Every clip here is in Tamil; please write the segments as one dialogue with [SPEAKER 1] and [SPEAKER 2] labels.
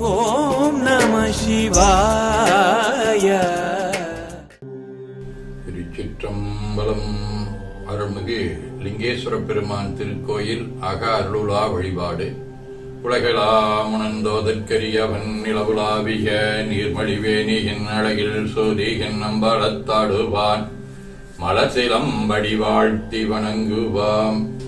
[SPEAKER 1] ஓம் நம சிவாய.
[SPEAKER 2] திருச்சிற்றம்பலம் அருள்மிகு லிங்கேஸ்வர பெருமான் திருக்கோயில் அக அருளுலா வழிபாடு உலகளாமுணந்தோதற்கரியவன் நிலவுலாவிய நீர்மழிவேணியின் அழகில் சோதிகன் நம்பளத்தாடுவான் மலசிலம்படி வாழ்த்தி வணங்குவாம்.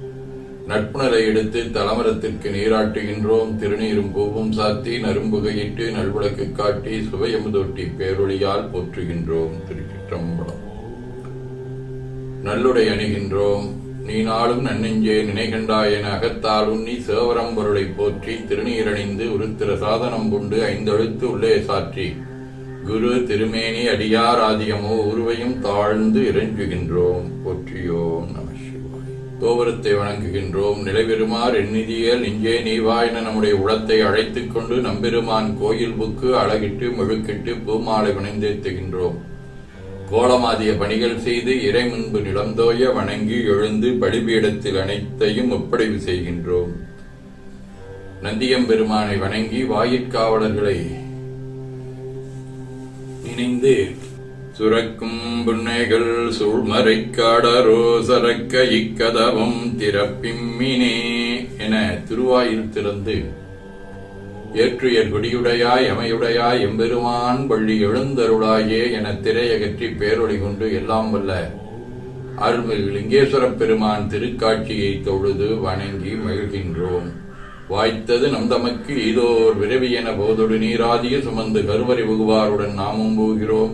[SPEAKER 2] நட்புணரை எடுத்து தலமரத்திற்கு நீராட்டுகின்றோம். திருநீரும் பூவும் சாத்தி நரும்புகையிட்டு நல்விளக்கு காட்டி சுவையமுதொட்டி பேரொழியால் போற்றுகின்றோம். திருச்சிற்றம்பலம். நல்லுடை அணிகின்றோம். நீ நாளும் நன்னெஞ்சே நினைகண்டாய் என அகத்தாலும் நீ சேவரம் பொருளை போற்றி திருநீரணிந்து உருத்திர சாதனம் கொண்டு ஐந்தெழுத்து உள்ளே சாற்றி. குரு திருமேனி அடியார் ஆதியமோ உருவையும் தாழ்ந்து இறைஞ்சுகின்றோம். போற்றியோம் நம. கோபுரத்தை வணங்குகின்றோம். நிலைபெறுமார் எண்ணிதியல் நெஞ்சே நீவா என நம்முடைய உளத்தை அழைத்துக் கொண்டு நம்பெருமான் கோயில் புக்கு அழகிட்டு முழுக்கிட்டு பூமாலை வணைந்தேத்துகின்றோம் கோலமாதிய பணிகள் செய்து இறை முன்பு நிலந்தோய வணங்கி எழுந்து பலிபீடத்தில் அனைத்தையும் ஒப்படைவு செய்கின்றோம். நந்தியம்பெருமானை வணங்கி வாயிற்காவலர்களை நினைந்து சுரக்கும் புன்னைகள் சூழ்மறை காடரோ சரக்க இக்கதவம் திறப்பிம்மினே என திருவாயில் திறந்து ஏற்றுயர் கொடியுடையாய் எமையுடையாய் எம்பெருமான் பள்ளி எழுந்தருளாயே என திரையகற்றி பேரொழி கொண்டு எல்லாம் வல்ல அருள்மிகு லிங்கேஸ்வரப் பெருமான் திருக்காட்சியை தொழுது வணங்கி மகிழ்கின்றோம். வாய்த்தது நம் தமக்கு ஈதோர் விரவி என போதொடு நீராதிய சுமந்து கருவறை புகுவாருடன் நாமும் போகிறோம்.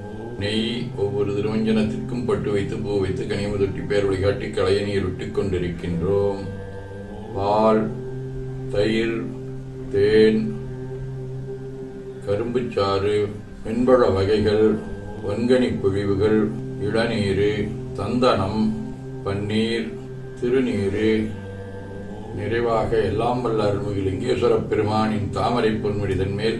[SPEAKER 2] நெய் ஒவ்வொரு திருவஞ்சனத்திற்கும் பட்டு வைத்து பூ வைத்து கனியமுதொட்டி பேர் வழிகாட்டி கலையை நீர் விட்டுக் கொண்டிருக்கின்றோம். பால் தயிர் தேன் கரும்புச்சாறு மென்பழ வகைகள் வன்கனி பொழிவுகள் இளநீர் தந்தனம் பன்னீர் திருநீர் நிறைவாக எல்லாம் வல்ல அருள்மிகு லிங்கேஸ்வர பெருமானின் தாமரை பொன்முடிதன் மேல்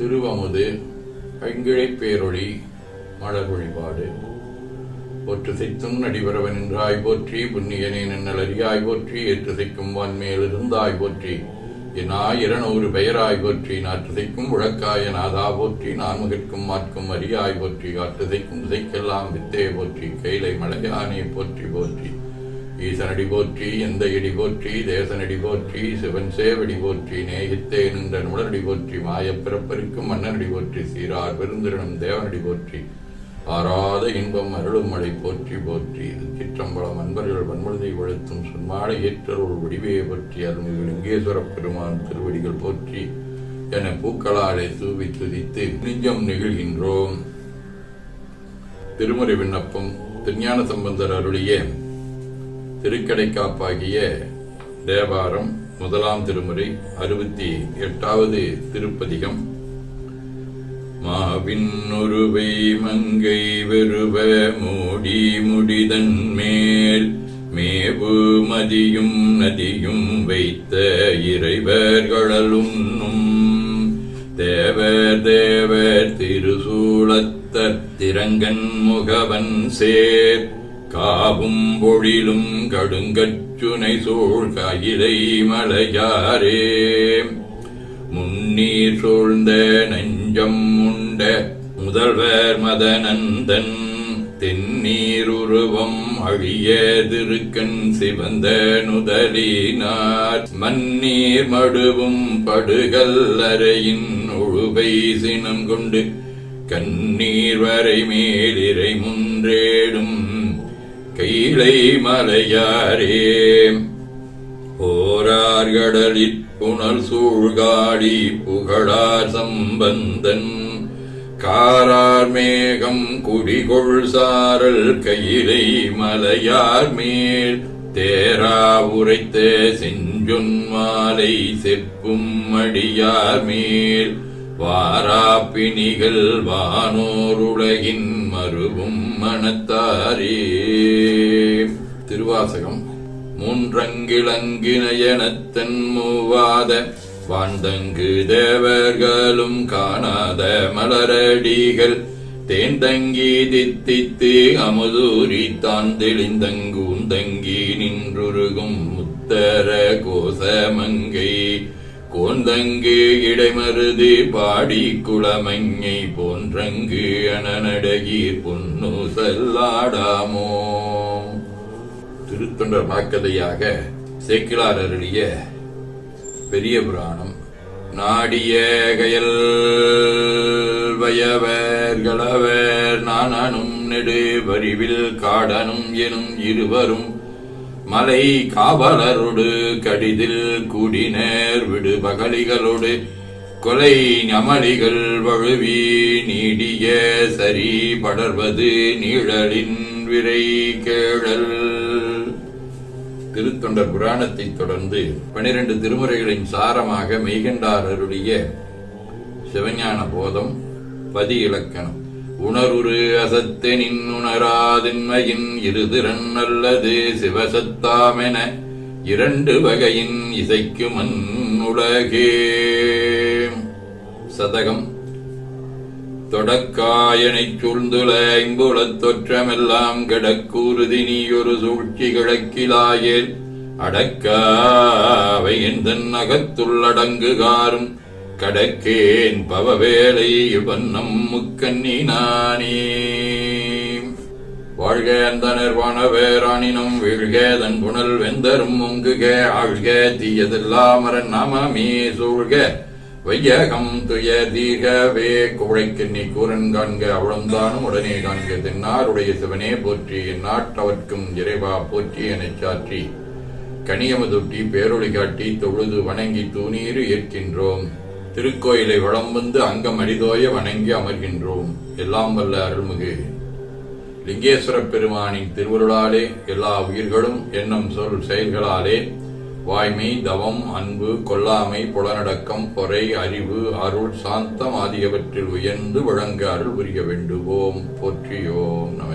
[SPEAKER 2] திருவமுது ஐங்கிழைப் பேரொழி மலர் வழிபாடு போற்று செய்த்தும் நடிவரவன் என்றாய் போற்றி புண்ணியனே நன்னலறியாய் போற்றி ஏற்று செய்க்கும் வான்மேல் இருந்தாய் போற்றி. என் ஆயிரநூறு பெயராய் போற்றி நாற்று செய்க்கும் உழக்காய நாதா போற்றி நான்முகிற்கும் மாற்கும் அரியாய் போற்றி காற்று செய்க்கும் செய்க்கெல்லாம் வித்தே போற்றி கைலை மலையானே போற்றி போற்றி. ஈசனடி போற்றி எந்த இடி போற்றி தேசனடி போற்றி சிவன் சேவடி போற்றி நேகித்தே நின்ற நுடனடி போற்றி மாயப் பிறப்பருக்கும் மன்னனடி போற்றி சீரார் பெருந்திரனும் தேவனடி போற்றி ஆறாத இன்பம் அருளும் மழை போற்றி போற்றி சிற்றம்பலம் அன்பர்கள் வன்மொழியை வழுத்தும் சுன்மாட ஏற்றருள் வடிவையை போற்றி அருள்மிகு லிங்கேஸ்வரப் பெருமான் திருவடிகள் போற்றி என பூக்களாலே தூவி துதித்து நெஞ்சம் நெகிழ்கின்றோம். திருமுறை விண்ணப்பம் திருஞான சம்பந்தர் அருளிய திருக்கடைக்காப்பாகிய தேவாரம் முதலாம் திருமுறை அறுபத்தி எட்டாவது திருப்பதிகம். மாவின்னுருவை மங்கை வெறுவ மூடி முடிதன் மேல் மேவு மதியும் நதியும் வைத்த இறைவர்களும் தேவர் தேவர் திருசூலத்தர் திரங்கன் முகவன் சேர் காவும் பொழிலும் கடுங்கச்சுனை சூழ் கையிலை மலையாரே. முன்னீர் சூழ்ந்த நெஞ்சம் உண்ட முதல்வர் மதனந்தன் தென்னீருருவம் அழிய திருக்கண் சிவந்த நுதலினார். மன்னீர் மடுவும் படுகல் அறையின் ஒழுவை சினம் கொண்டு கண்ணீர் வரை மேலிரை முன்றேடும் கைலை மலையாரே போரார் கடலிற் புனல் சூழ்காடி புகழார் சம்பந்தன். காரார் மேகம் குடிகொள் சாரல் கையிலை மலையார் மேல். தேரா உரைத்த செஞ்சொன் மாலை செப்பும் அடியார் மேல். வாராப்பிணிகள் வானோருலகின் மறுவும் மனத்தாரே திருவாசகம். மூன்றங்கிழங்கினயனத்தன் மூவாத வாழ்ந்தங்கு தேவர்களும் காணாத மலரடிகள். தேந்தங்கி தித்தித்து அமுதூரி தான் தெளிந்தங்கூந்தங்கி நின்றுருகும் முத்தர கோசமங்கை. கோந்தங்கு இடைமருது பாடி குளமங்கை போன்றங்கு அனநடகீர் பொன்னு செல்லாடாமோ. திருத்தொண்டர் வாக்கதையாக சேக்கிலார் அருளிய பெரிய புராணம். நாடிய கயல் வயவர் களவர் நானனும் நெடு வரிவில் காடனும் எனும் இருவரும் மலை காவலரோடு கடிதில் கூடினர் விடு பகலிகளோடு கொலை நமலிகள் வழுவி நீடிய சரி படர்வது நீழலின் விரை கேழல். திருத்தொண்டர் புராணத்தைத் தொடர்ந்து பனிரெண்டு திருமுறைகளின் சாரமாக மெய்கண்டாரருடைய சிவஞான போதம் பதி இலக்கணம் உணருரு அசத்தெனின் உணராதின்மையின் இருதிறன் அல்லது சிவசத்தாமென இரண்டு வகையின் இசைக்கு மண் உலகே. சதகம். தொடக்காயனைச் சூழ்ந்துல ஐம்புலத் தொற்றமெல்லாம் கிடக்கூறுதி நீயொரு சூழ்ச்சி கிழக்கிலாயேல் அடக்காவை எந்தன் அகத்துள்ளடங்குகாரும் கடக்கேன் பவவேலை வண்ணம் முக்கண்ணி நானே வாழ்க அந்தனர் வானவேராணினம் வீழ்க தன் புனல் வெந்தரும் முங்குக ஆழ்க தீயதில்லாமரன் நாமமே சூழ்க. வையகம் துய தீர்கவே குழைக்கு நீ கூரன் காண்க அவளந்தானும் உடனே காண்க தென்னாருடைய சிவனே போற்றி நாட்டவர்க்கும் இறைவா போற்றி எனச் சாற்றி. கனியமுதொட்டி பேரொளி காட்டி தொழுது வணங்கி தூணீறு ஏற்கின்றோம். திருக்கோயிலை வளம் வந்து அங்கம் அடிதோய வணங்கி அமர்கின்றோம். எல்லாம் வல்ல அருள்மிகு. லிங்கேஸ்வர பெருமானின் திருவருளாலே எல்லா உயிர்களும் எண்ணம் சொல் செயல்களாலே வாய்மை தவம் அன்பு கொல்லாமை புலனடக்கம் பொறை அறிவு அருள் சாந்தம் ஆகியவற்றில் உயர்ந்து வழங்க அருள் புரிய வேண்டுவோம். போற்றியோம் நம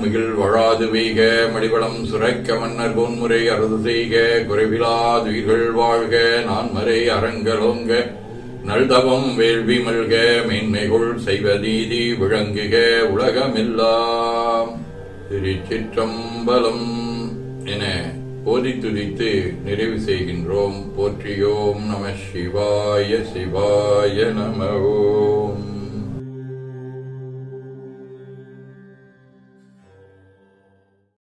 [SPEAKER 2] சிவாய் வழாது வீக மடிவளம் சுரைக்க மன்னர் பொன்முறை அறுது செய்க குறைவிலாதுயிர்கள் வாழ்க நான்மறை அரங்கலோங்க. நல்தவம் வேள்வி மல்க மேன்மைகள் செய்வ நீதி விளங்குக உலகமெல்லாம். திருச்சிற்றம்பலம் என போதி துதித்து நிறைவு செய்கின்றோம். போற்றியோம் நம சிவாய சிவாய நம ஓம்.